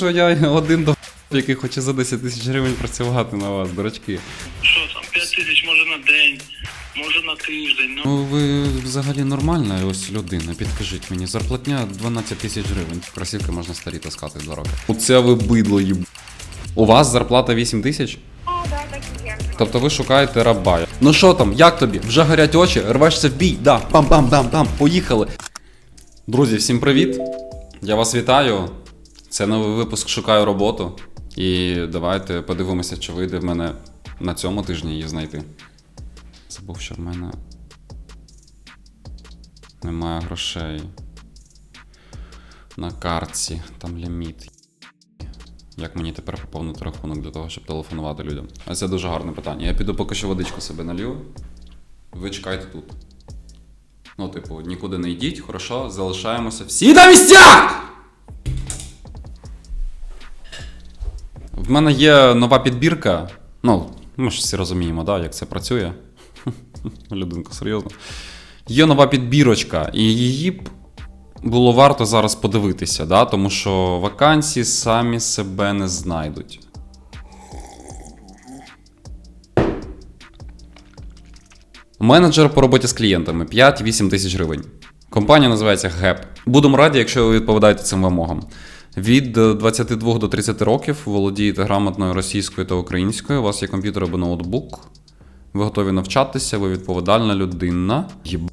що я один до який хоче за 10 тисяч гривень працювати на вас, дурачки. Що там, 5 тисяч може на день, може на тиждень. Ну, Ну ви взагалі нормальна ось людина, підкажіть мені. Зарплатня 12 тисяч гривень. Красівки можна старі таскати з дороги. Оце ви бидло їб. У вас зарплата 8 тисяч? О, да, так і є. Тобто ви шукаєте раба. Ну що там, як тобі? Вже горять очі, рвешся в бій, да, бам-бам-бам-бам, поїхали. Друзі, всім привіт! Я вас вітаю. Це новий випуск Шукаю роботу. І давайте подивимося, чи вийде в мене на цьому тижні її знайти. Забув, що в мене немає грошей. На картці, там ліміт. Як мені тепер поповнити рахунок для того, щоб телефонувати людям? А це дуже гарне питання. Я піду поки що водичку себе налью. Ви чекайте тут. Ну, типу, нікуди не йдіть, хорошо, залишаємося всі на місцях! В мене є нова підбірка. Ну, ми ж всі розуміємо, да, як це працює. Людинка, серйозно. Є нова підбірочка, і її б було варто зараз подивитися, да? тому що вакансії самі себе не знайдуть. Менеджер по роботі з клієнтами 5-8 тисяч гривень. Компанія називається ГЕП. Будемо раді, якщо ви відповідаєте цим вимогам. Від е, 22 до 30 років володієте грамотною російською та українською. У вас є комп'ютер або ноутбук. Ви готові навчатися, ви відповідальна людина. Єб...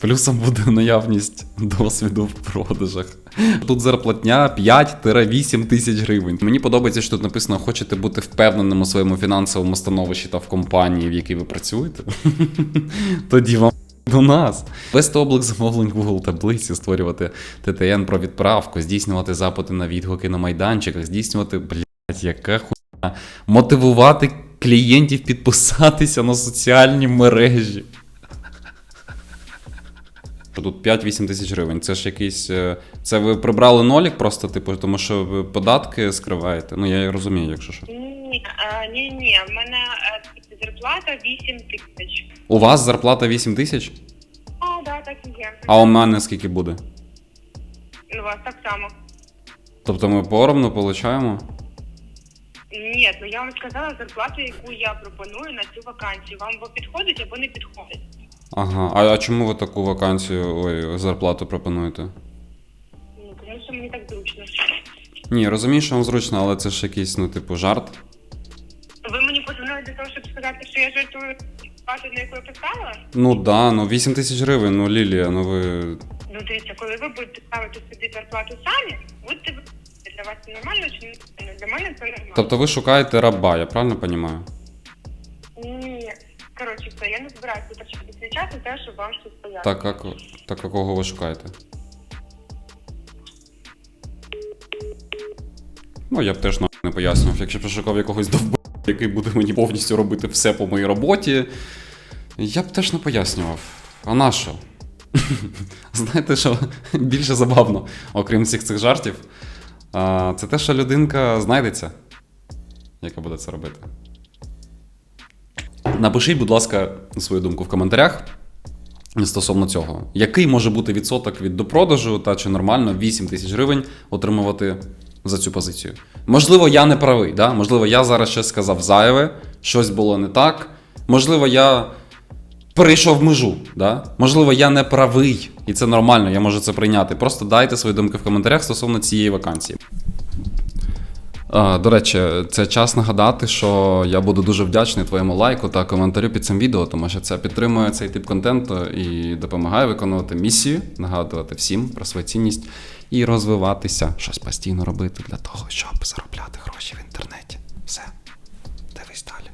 Плюсом буде наявність досвіду в продажах. Тут зарплатня 5-8 тисяч гривень. Мені подобається, що тут написано: хочете бути впевненим у своєму фінансовому становищі та в компанії, в якій ви працюєте. Тоді вам до нас. Вести облик замовлень Google таблиці, створювати ТТН про відправку, здійснювати запити на відгуки на майданчиках, здійснювати, блядь, яка хуйня, мотивувати клієнтів підписатися на соціальні мережі. Тут 5-8 тисяч гривень. Це ж якийсь. е, Це ви прибрали нолік просто, типу, тому що ви податки скриваєте. Ну я розумію, якщо що. Ні, а, ні, ні, в мене е, зарплата 8 тисяч. У вас зарплата 8 тисяч? О, да, так і є. А у мене скільки буде? У вас так само. Тобто ми поровну получаємо? Ні, ну я вам сказала зарплату, яку я пропоную на цю вакансію. Вам або підходить, або не підходить. Ага. А, а чому ви таку вакансію, ой, зарплату пропонуєте? Ну, тому що мені так зручно. Ні, розумію, що вам зручно, але це ж якийсь, ну, типу, жарт. Ви мені позвонили для того, щоб сказати, що я жартую базу, на яку я поставила? Ну да, ну 8 тисяч гривень, ну Лілія, ну ви. Ну, дивіться, коли ви будете ставити собі зарплату самі, будьте ви для вас це нормально чи не нормально? Для мене це нормально. Тобто ви шукаєте раба, я правильно розумію? Коротше, все, я не збираюся витрачати свій час те, щоб вам щось пояснити. Так, ко- так а кого ви шукаєте? Ну, я б теж нахуй не пояснював, якщо б я шукав якогось довб, який буде мені повністю робити все по моїй роботі. Я б теж не пояснював. А на що? Знаєте, що більше забавно, окрім всіх цих жартів, це те, що людинка знайдеться, яка буде це робити. Напишіть, будь ласка, свою думку в коментарях стосовно цього. Який може бути відсоток від допродажу, та чи нормально 8 тисяч гривень отримувати за цю позицію? Можливо, я не правий, да? можливо, я зараз щось сказав зайве, щось було не так. Можливо, я перейшов межу. Да? Можливо, я не правий, і це нормально, я можу це прийняти. Просто дайте свої думки в коментарях стосовно цієї вакансії. До речі, це час нагадати, що я буду дуже вдячний твоєму лайку та коментарю під цим відео, тому що це підтримує цей тип контенту і допомагає виконувати місію, нагадувати всім про свою цінність і розвиватися, щось постійно робити для того, щоб заробляти гроші в інтернеті. Все, дивись далі.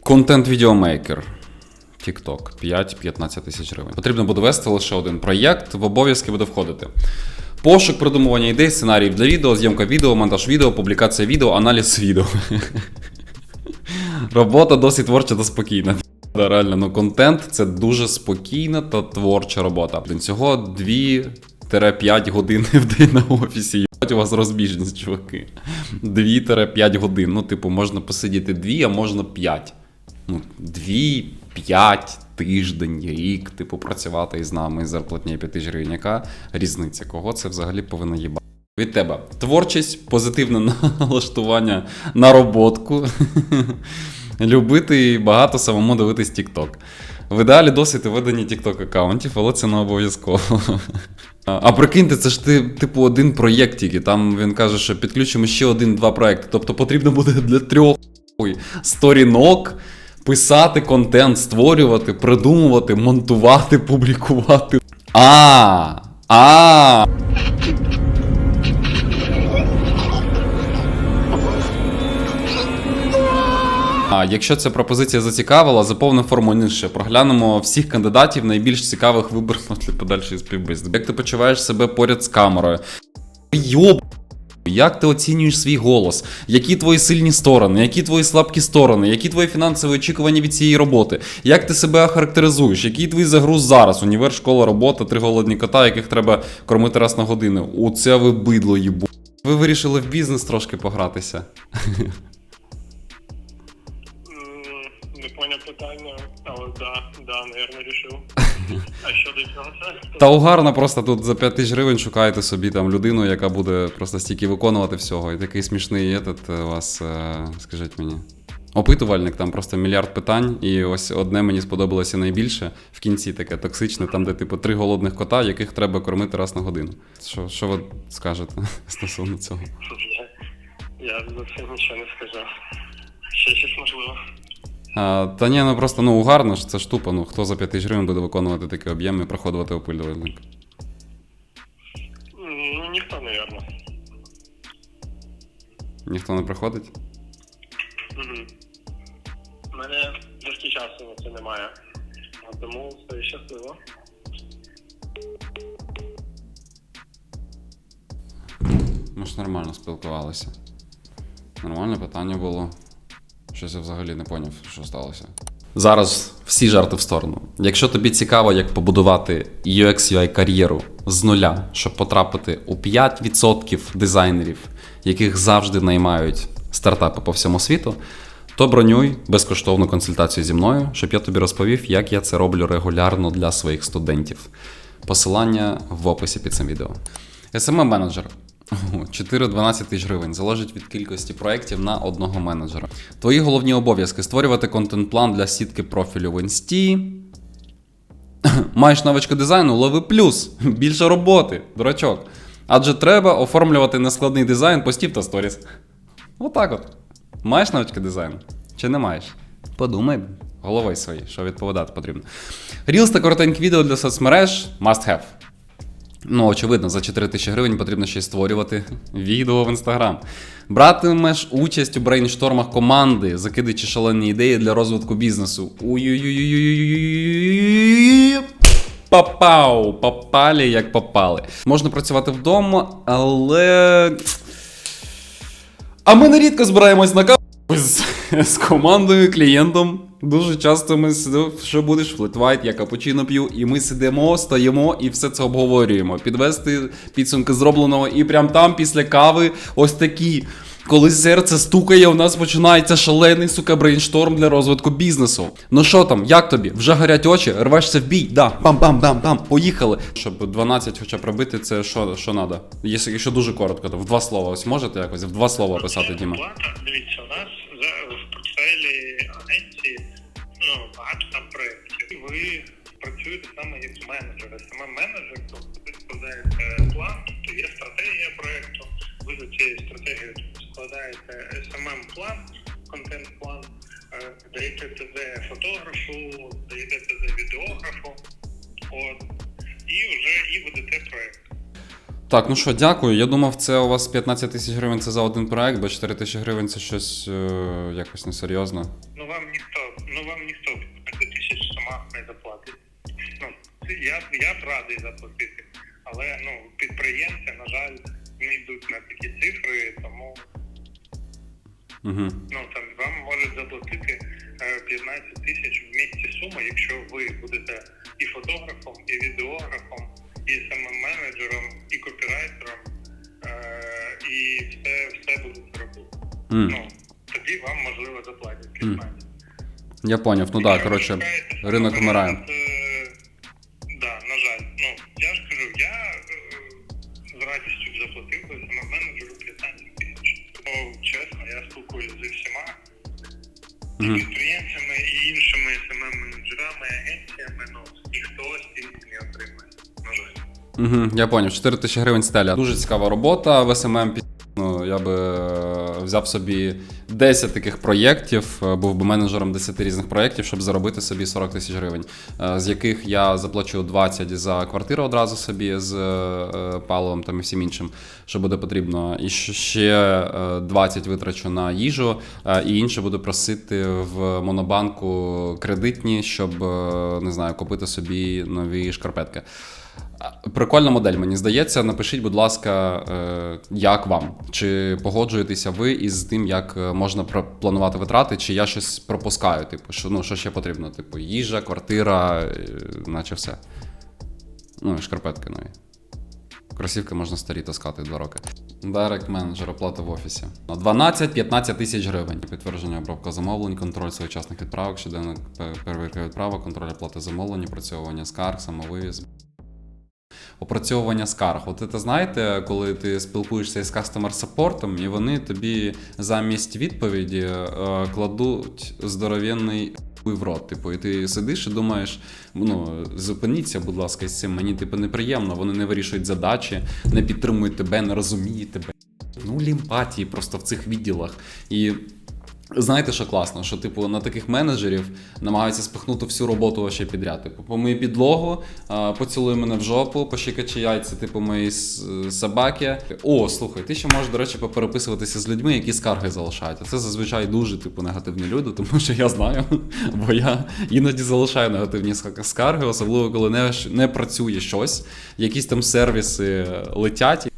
Контент відеомейкер. TikTok 5-15 тисяч гривень. Потрібно буде вести лише один проєкт, в обов'язки буде входити. Пошук, придумування ідей, сценаріїв для відео, зйомка відео, монтаж відео, публікація відео, аналіз відео. Робота досить творча та спокійна. Реально, ну контент це дуже спокійна та творча робота. Цього 2-5 годин в день на офісі. У вас розбіжність, чуваки. 2-5 годин. Ну, типу, можна посидіти 2, а можна 5. ну, дві, п'ять, тиждень, рік, типу, працювати із нами із зарплатні 5 тисяч гривень. Яка різниця? Кого це взагалі повинно їбати? Від тебе творчість, позитивне налаштування на роботку, любити і багато самому дивитись TikTok. В ідеалі досвід у веденні TikTok аккаунтів, але це не обов'язково. А а прикиньте, це ж ти, типу, один проєкт тільки. Там він каже, що підключимо ще один-два проекти. Тобто потрібно буде для трьох сторінок писати контент, створювати, придумувати, монтувати, публікувати. А, а. А якщо ця пропозиція зацікавила, заповни форму нижче. Проглянемо всіх кандидатів найбільш цікавих виборів для подальшої співбесіди. Як ти почуваєш себе поряд з камерою? Йоб. Як ти оцінюєш свій голос? Які твої сильні сторони, які твої слабкі сторони, які твої фінансові очікування від цієї роботи? Як ти себе охарактеризуєш? Який твій загруз зараз? Універ, школа, робота, три голодні кота, яких треба кормити раз на годину. Оце ви бидло їбу. Ви вирішили в бізнес трошки погратися. Не поняв питання, але да, да, наверное, рішив. А що до цього це? Та угарно просто тут за 5 тисяч гривень шукаєте собі там людину, яка буде просто стільки виконувати всього. І такий смішний етат е, у вас, е, скажіть мені. Опитувальник, там просто мільярд питань, і ось одне мені сподобалося найбільше в кінці таке токсичне, там, де типу три голодних кота, яких треба кормити раз на годину. Що, що ви скажете стосовно цього? Я, я за це нічого не сказав. Ще щось можливо. А, та ні, ну просто ну угарно ж, це ж тупо. Ну хто за 5 тисяч гривень буде виконувати такий об'єм і проходувати опитувальник? М, Ну, ніхто, наверно. Ніхто не приходить? Мгм. У мене трошки часу на це немає. А Тому все щасливо. Ми ж нормально спілкувалися. Нормальне питання було. Щось я взагалі не поняв, що сталося. Зараз всі жарти в сторону. Якщо тобі цікаво, як побудувати UX UI кар'єру з нуля, щоб потрапити у 5% дизайнерів, яких завжди наймають стартапи по всьому світу, то бронюй безкоштовну консультацію зі мною, щоб я тобі розповів, як я це роблю регулярно для своїх студентів. Посилання в описі під цим відео. smm менеджер 4-12 тисяч гривень залежить від кількості проєктів на одного менеджера. Твої головні обов'язки створювати контент-план для сітки профілю в інсті. Маєш навички дизайну, лови плюс. Більше роботи, дурачок. Адже треба оформлювати нескладний дизайн постів та сторіс. Отак от. Маєш навички дизайну? Чи не маєш? Подумай головою своїй, що відповідати потрібно. Reels та коротенькі відео для соцмереж must have. Ну, очевидно, за 4 тисячі гривень потрібно ще й створювати відео в інстаграм. Братимеш участь у брейнштормах команди, закидаючи шалені ідеї для розвитку бізнесу. Папау! Попалі, як попали. Можна працювати вдома, але. А ми нерідко збираємось на каву з командою, клієнтом. Дуже часто ми сидимо, що будеш флетвайт, я капучино п'ю, і ми сидимо, стоїмо і все це обговорюємо. Підвести підсумки зробленого, і прям там після кави ось такі. Коли серце стукає, у нас починається шалений сука брейншторм для розвитку бізнесу. Ну що там, як тобі? Вже горять очі, рвешся в бій? Да, пам-пам-пам-пам, поїхали. Щоб 12 хоча б робити, це що, що надо? Якщо, дуже коротко, то в два слова. Ось можете якось в два слова описати, Діма? Дивіться, у нас в портфелі Ви працюєте саме як менеджер. Саме менеджер, тобто ви складаєте план, тобто є стратегія проєкту, ви за цією стратегією складаєте SMM план, контент-план, е, даєте ТЗ фотографу, даєте ТЗ відеографу, от, і вже і ведете проєкт. Так, ну що, дякую. Я думав, це у вас 15 тисяч гривень це за один проект, бо 4 тисячі гривень це щось е, якось несерйозно. Ну вам ніхто, ну вам ніхто я, я б радий заплатити, але ну підприємці, на жаль, не йдуть на такі цифри, тому Угу. ну там вам можуть заплатити е, 15 тисяч в місті сума, якщо ви будете і фотографом, і відеографом, і самим менеджером, і копірайтером, е, і все, все будете робити. М. Ну тоді вам можливо заплатять 15. Я поняв. Ну так, да, коротше, ринок вмирає. Я поняв, 4 тисячі гривень стеля. Дуже цікава робота в СММ. Ну, я би е, взяв собі 10 таких проєктів, е, був би менеджером 10 різних проєктів, щоб заробити собі 40 тисяч гривень, е, з яких я заплачу 20 за квартиру одразу собі з паливом там і всім іншим, що буде потрібно. І ще е, 20 витрачу на їжу, і інше буду просити в монобанку кредитні, щоб не знаю, купити собі нові шкарпетки. Прикольна модель, мені здається. Напишіть, будь ласка, е, як вам? Чи погоджуєтеся ви із тим, як е, можна планувати витрати, чи я щось пропускаю? Типу, що ну що ще потрібно? Типу, їжа, квартира, е, наче все. Ну, і шкарпетки нові. Кросівки можна старі таскати два роки. Директ менеджер оплата в офісі. На 12-15 тисяч гривень. Підтвердження обробка замовлень, контроль своєчасних відправок, щоденна пе- перевірка відправок, контроль оплати замовлень, опрацьовування скарг, самовивіз. Опрацьовування скарг. От це знаєте, коли ти спілкуєшся із кастомер саппортом, і вони тобі замість відповіді е, кладуть здоровенний в рот. Типу, і ти сидиш і думаєш, ну зупиніться, будь ласка, з цим. Мені типу неприємно. Вони не вирішують задачі, не підтримують тебе, не розуміють тебе. Ну, емпатії просто в цих відділах. І Знаєте, що класно, що типу на таких менеджерів намагаються спихнути всю роботу ще підряд. Типу, помий підлогу, поцілуй мене в жопу, пощикачи яйця, типу моїй с- собаки. О, слухай, ти ще можеш, до речі, попереписуватися з людьми, які скарги залишають. А це зазвичай дуже типу негативні люди, тому що я знаю, бо я іноді залишаю негативні скарги, особливо коли не, не працює щось, якісь там сервіси летять.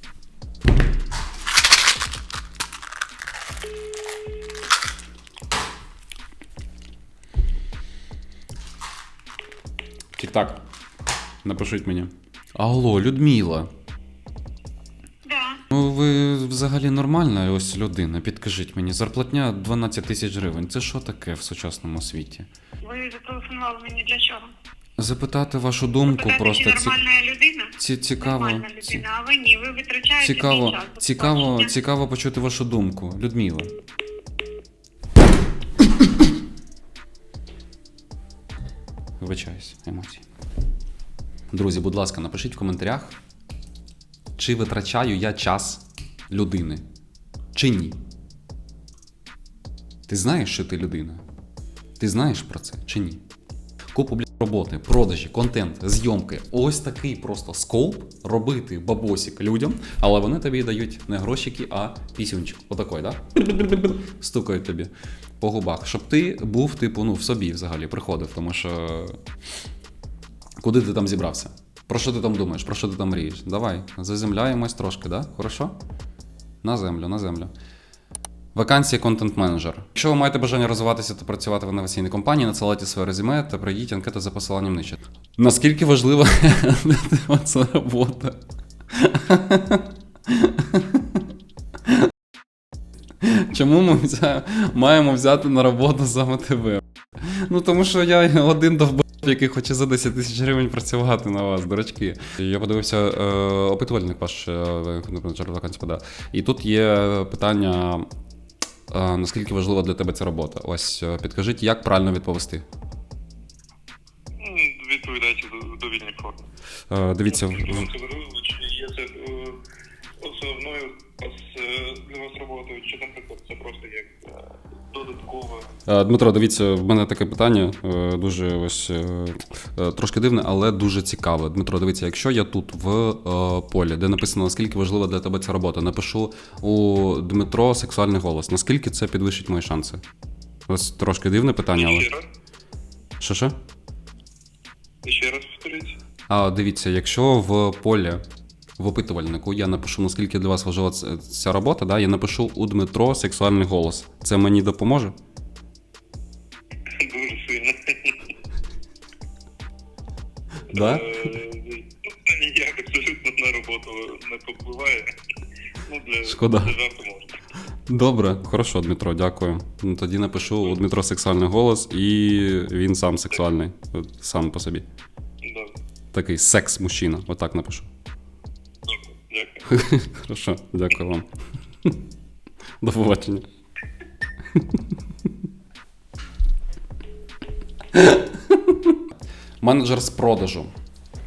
Тік-так. Напишіть мені. Алло, Людмила. Да. Ну, ви взагалі нормальна ось людина. Підкажіть мені, зарплатня 12 тисяч гривень. Це що таке в сучасному світі? Ви зателефонували мені для чого? Запитати вашу думку Питати, просто чи ці, нормальна людина? ці, цікаво. Нормальна ці- людина, а ви ні, ви витрачаєте Цікаво, час. до цікаво, побачення. цікаво почути вашу думку. Людмила. Друзі, будь ласка, напишіть в коментарях, чи витрачаю я час людини, чи ні. Ти знаєш, що ти людина? Ти знаєш про це чи ні? Купу блядь, роботи, продажі, контент, зйомки. Ось такий просто скоп робити бабосик людям, але вони тобі дають не грошики, а пісюнчик. Отакой, да? Стукають тобі по губах. Щоб ти був, типу, ну, в собі взагалі приходив, тому що. Куди ти там зібрався? Про що ти там думаєш? Про що ти там мрієш? Давай, заземляємось трошки, да? Хорошо? На землю, на землю. Вакансія контент-менеджер. Якщо ви маєте бажання розвиватися та працювати в інноваційній компанії, надсилайте своє резюме та пройдіть анкету за посиланням нижче. Наскільки важлива ця робота? Чому ми маємо взяти на роботу саме тебе? Ну тому що я один довб, який хоче за 10 тисяч гривень працювати на вас, дурачки. Я подивився е, опитувальник ваш е, вакансій подав. І тут є питання. е, Наскільки важлива для тебе ця робота? Ось е, підкажіть, як правильно відповісти? Відповідаючи Відповідайте в довільній формі. Е, Дивіться, Дмитро, дивіться, в мене таке питання е, дуже ось е, е, трошки дивне, але дуже цікаве. Дмитро, дивіться, якщо я тут в е, полі, де написано наскільки важлива для тебе ця робота, напишу у Дмитро сексуальний голос. Наскільки це підвищить мої шанси? Ось трошки дивне питання, але. Ще раз, Що що? ще раз повторіть. А дивіться, якщо в полі в опитувальнику я напишу, наскільки для вас важлива ця робота, да, я напишу у Дмитро сексуальний голос. Це мені допоможе? Да? Е, Ну, ніяк абсолютно на роботу не попливає. Ну, для, Шкода. для жарту можна. Добре, хорошо, Дмитро, дякую. Ну, Тоді напишу у Дмитро сексуальний голос, і він сам сексуальний, от сам по собі. Добре, Такий секс-мужчина, отак напишу. добре, дякую. Хорошо, дякую вам. До побачення. Менеджер з продажу.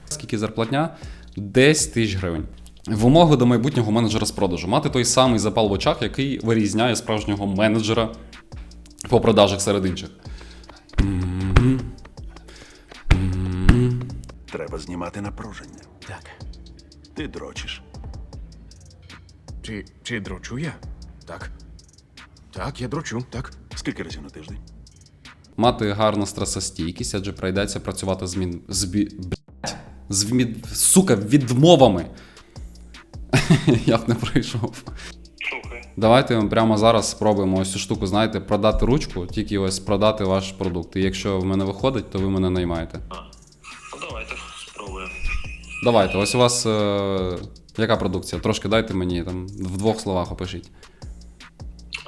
Скільки зарплатня? 10 тисяч гривень. Вимоги до майбутнього менеджера з продажу. Мати той самий запал в очах, який вирізняє справжнього менеджера по продажах серед інших. Треба знімати напруження. Так. Ти дрочиш. Чи, чи дрочу я? Так. Так, я дрочу, так. Скільки разів на тиждень? Мати гарну стресостійкість, адже прийдеться працювати з мін... з бі... блядь, з вмід... сука, відмовами. Я б не пройшов. Слухай. Давайте прямо зараз спробуємо ось цю штуку, знаєте, продати ручку, тільки ось продати ваш продукт. І якщо в мене виходить, то ви мене наймаєте. Ну давайте спробуємо. Давайте, ось у вас е... яка продукція? Трошки дайте мені там в двох словах опишіть.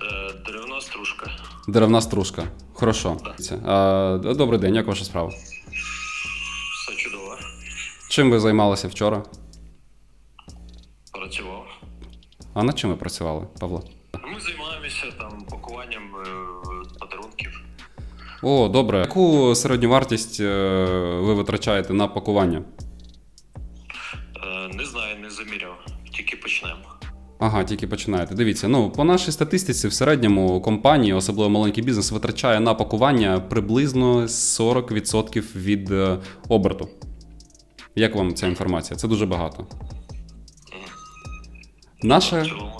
Е, деревна стружка. Деревна стружка. Хорошо. А, добрий день, як ваша справа? Все чудово. Чим ви займалися вчора? Працював. А над чим ви працювали, Павло? Ми займаємося там пакуванням е, подарунків. О, добре. Яку середню вартість е, ви витрачаєте на пакування? Ага, тільки починаєте. Дивіться, ну по нашій статистиці, в середньому компанії, особливо маленький бізнес, витрачає на пакування приблизно 40% від е, оберту. Як вам ця інформація? Це дуже багато.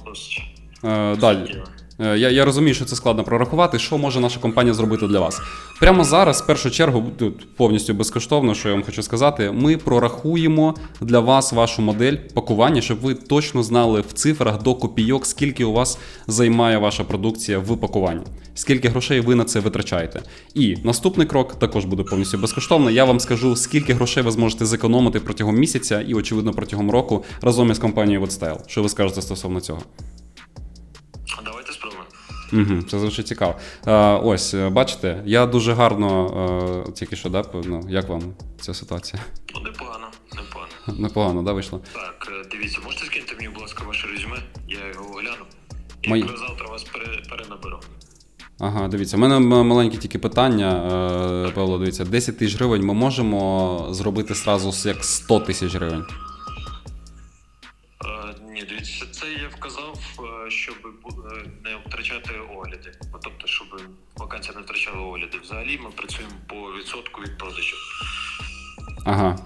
Досить. Е, далі. Е, Я, я розумію, що це складно прорахувати. Що може наша компанія зробити для вас? Прямо зараз, в першу чергу, тут повністю безкоштовно, що я вам хочу сказати, ми прорахуємо для вас вашу модель пакування, щоб ви точно знали в цифрах до копійок, скільки у вас займає ваша продукція в пакуванні, скільки грошей ви на це витрачаєте. І наступний крок також буде повністю безкоштовно. Я вам скажу, скільки грошей ви зможете зекономити протягом місяця і, очевидно, протягом року разом із компанією WhatStyle. Що ви скажете стосовно цього? Спробуємо. Угу, це звучить цікаво. Е, ось, е, бачите, я дуже гарно е, тільки що, да, ну, як вам ця ситуація? Ну, непогано, непогано. Непогано, да, вийшло? Так, дивіться, можете скинути мені, будь ласка, ваше резюме? Я його огляну. І Мої- завтра вас пере, перенаберу. Ага, дивіться, у мене маленьке тільки питання, Павло, дивіться, 10 тисяч гривень ми можемо зробити зразу як 100 тисяч гривень. Щоб е, не втрачати огляди. Ну, Тобто, щоб вакансія не втрачала огляди. Взагалі ми працюємо по відсотку від продажів. Ага.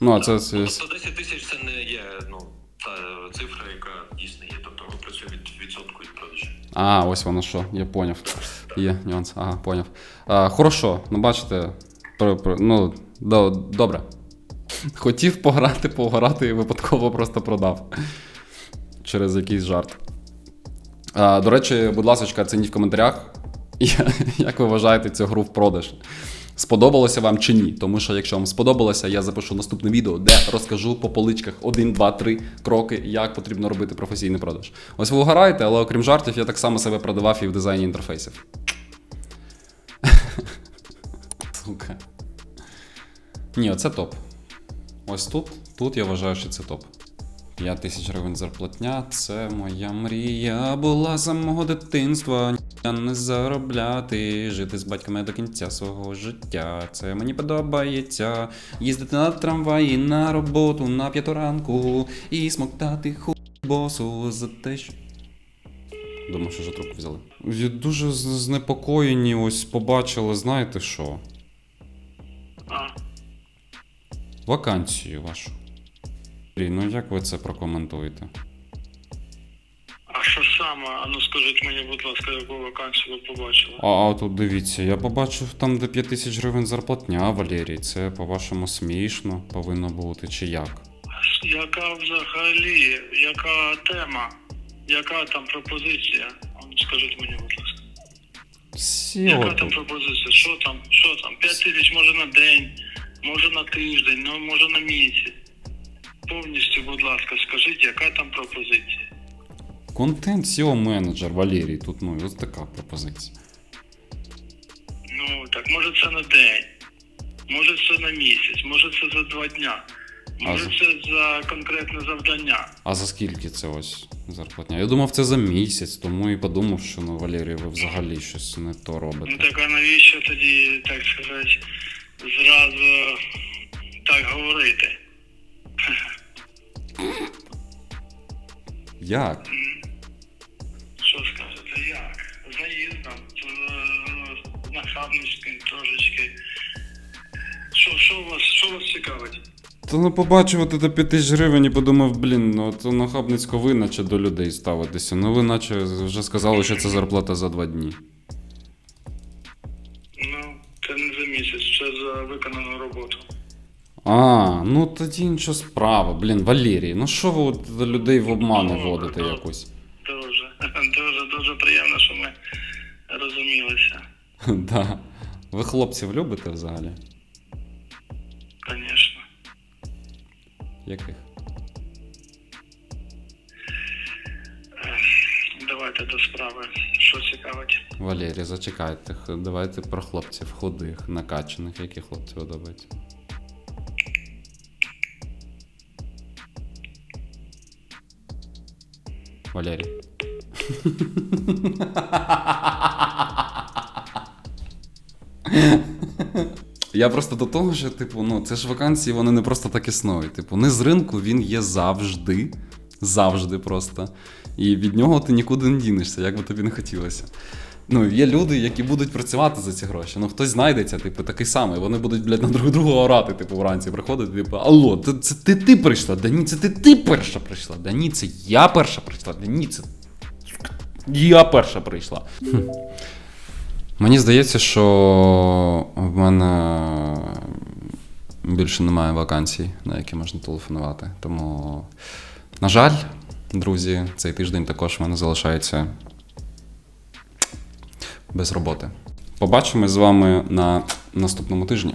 Ну, а це. це... Тобто 10 тисяч це не є ну, та цифра, яка дійсно є. Тобто ми працюємо від відсотку від продажів. А, ось воно що, я поняв. Є нюанс, ага, поняв. А, хорошо, ну бачите, про, про, ну, до, добре. Хотів пограти, пограти і випадково просто продав. Через якийсь жарт. А, до речі, будь ласка, оцініть в коментарях, як ви вважаєте цю гру в продаж. Сподобалося вам чи ні? Тому що якщо вам сподобалося, я запишу наступне відео, де розкажу по поличках 1, 2, 3 кроки, як потрібно робити професійний продаж. Ось ви угораєте, але окрім жартів, я так само себе продавав і в дизайні інтерфейсів. Сука. Ні, оце топ. Ось тут, тут я вважаю, що це топ. 5 тисяч гривень зарплатня це моя мрія була з самого дитинства. Я не заробляти, жити з батьками до кінця свого життя. Це мені подобається. Їздити на трамваї на роботу на п'яту ранку і смоктати ху босу за те, що. Думаю, що вже трубку взяли. Я дуже знепокоєні, ось побачили, знаєте що? А, Вакансію вашу. Ну як ви це прокоментуєте? А що саме? А ну скажіть мені, будь ласка, яку вакансію ви побачили? А, а тут дивіться, я побачив там, де 5 тисяч гривень зарплатня, Валерій. Це, по-вашому, смішно повинно бути, чи як? Яка взагалі, яка тема? Яка там пропозиція? А ну, Скажіть мені, будь ласка. Всі Яка там тут. пропозиція? Що там? Що там? П'ять тисяч може на день, може на тиждень, ну може на місяць. Повністю, будь ласка, скажіть, яка там пропозиція? Контент SEO менеджер Валерій. Тут ну ось така пропозиція. Ну, так може це на день, може це на місяць, може це за два дня, може за- це за конкретне завдання. А за скільки це ось зарплатня? Я думав, це за місяць, тому і подумав, що ну Валерій, ви взагалі щось не то робите. Ну так а навіщо тоді, так сказати, зразу так говорити? Як? Що скажете, як? Заїздом, з нахабницьким трошечки. Що, що вас, що вас цікавить? Та ну побачив от це 5 тисяч гривень і подумав, блін, ну то нахабницько ви наче до людей ставитеся. Ну ви наче вже сказали, що це зарплата за два дні. А, ну тоді нічого справа. Блін, Валерій, ну що ви от до людей в обмани Ну, вводите ну. якось? Дуже, дуже, дуже приємно, що ми розумілися. Да. Ви хлопців любите взагалі? Звісно. Яких? Давайте до справи. Що цікавить? Валерій, зачекайте, х- давайте про хлопців худих, накачаних, які хлопці подобаються. Валерій. Я просто до того, що, типу, ну, це ж вакансії, вони не просто так існують. Типу, не з ринку він є завжди. Завжди просто. І від нього ти нікуди не дінешся, як би тобі не хотілося. Ну, є люди, які будуть працювати за ці гроші. Ну, хтось знайдеться, типу, такий самий. Вони будуть, блядь, на друг друга орати, типу, вранці приходять, типу, алло, це, це ти, ти прийшла? Да ні, це ти, ти перша прийшла. Да ні, це я перша прийшла. Да ні, це я перша прийшла. Хм. Мені здається, що в мене більше немає вакансій, на які можна телефонувати. Тому, на жаль, друзі, цей тиждень також в мене залишається без роботи. Побачимось з вами на наступному тижні.